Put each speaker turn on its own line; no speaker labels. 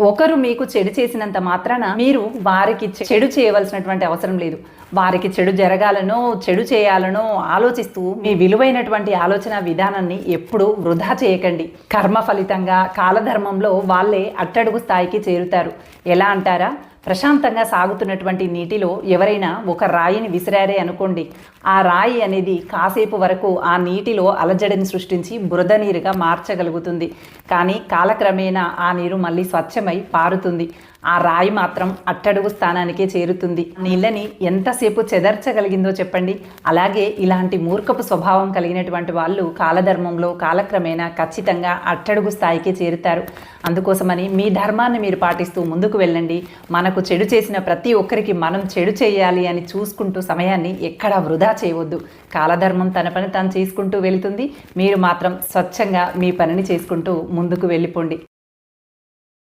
ఒకరు మీకు చెడు చేసినంత మాత్రాన మీరు వారికి చెడు చేయవలసినటువంటి అవసరం లేదు. వారికి చెడు జరగాలనో చెడు చేయాలనో ఆలోచిస్తూ మీ విలువైనటువంటి ఆలోచన విధానాన్ని ఎప్పుడూ వృధా చేయకండి. కర్మ ఫలితంగా కాలధర్మంలో వాళ్ళే అట్టడుగు స్థాయికి చేరుతారు. ఎలా అంటారా? ప్రశాంతంగా సాగుతున్నటువంటి నీటిలో ఎవరైనా ఒక రాయిని విసిరారే అనుకోండి. ఆ రాయి అనేది కాసేపు వరకు ఆ నీటిలో అలజడిని సృష్టించి బురద నీరుగా మార్చగలుగుతుంది. కానీ కాలక్రమేణా ఆ నీరు మళ్ళీ స్వచ్ఛమై పారుతుంది. ఆ రాయి మాత్రం అట్టడుగు స్థానానికే చేరుతుంది. నీళ్ళని ఎంతసేపు చెదర్చగలిగిందో చెప్పండి. అలాగే ఇలాంటి మూర్ఖపు స్వభావం కలిగినటువంటి వాళ్ళు కాలధర్మంలో కాలక్రమేణా ఖచ్చితంగా అట్టడుగు స్థాయికే చేరుతారు. అందుకోసమని మీ ధర్మాన్ని మీరు పాటిస్తూ ముందుకు వెళ్ళండి. మన మనకు చెడు చేసిన ప్రతి ఒక్కరికి మనం చెడు చేయాలి అని చూసుకుంటూ సమయాన్ని ఎక్కడా వృధా చేయవద్దు. కాలధర్మం తన పని తాను చేసుకుంటూ వెళుతుంది. మీరు మాత్రం స్వచ్ఛంగా మీ పనిని చేసుకుంటూ ముందుకు వెళ్ళిపోండి.